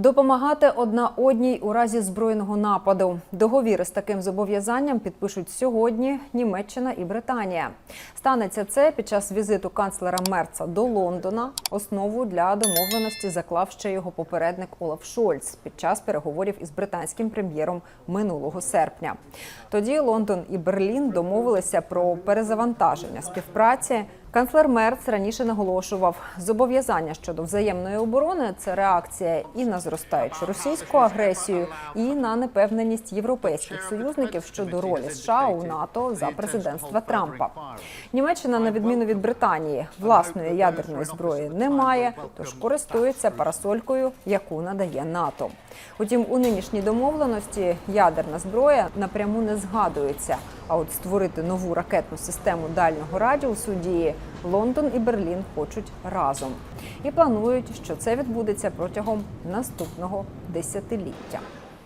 Допомагати одна одній у разі збройного нападу. Договіри з таким зобов'язанням підпишуть сьогодні Німеччина і Британія. Станеться це під час візиту канцлера Мерца до Лондона. Основу для домовленості заклав ще його попередник Олаф Шольц під час переговорів із британським прем'єром минулого серпня. Тоді Лондон і Берлін домовилися про перезавантаження співпраці. Канцлер Мерц раніше наголошував, зобов'язання щодо взаємної оборони це реакція і на зростаючу російську агресію, і на непевненість європейських союзників щодо ролі США у НАТО за президентства Трампа. Німеччина, на відміну від Британії, власної ядерної зброї не має, тож користується парасолькою, яку надає НАТО. Утім, у нинішній домовленості ядерна зброя напряму не згадується. А от створити нову ракетну систему дальнього радіусу дії Лондон і Берлін хочуть разом і планують, що це відбудеться протягом наступного десятиліття.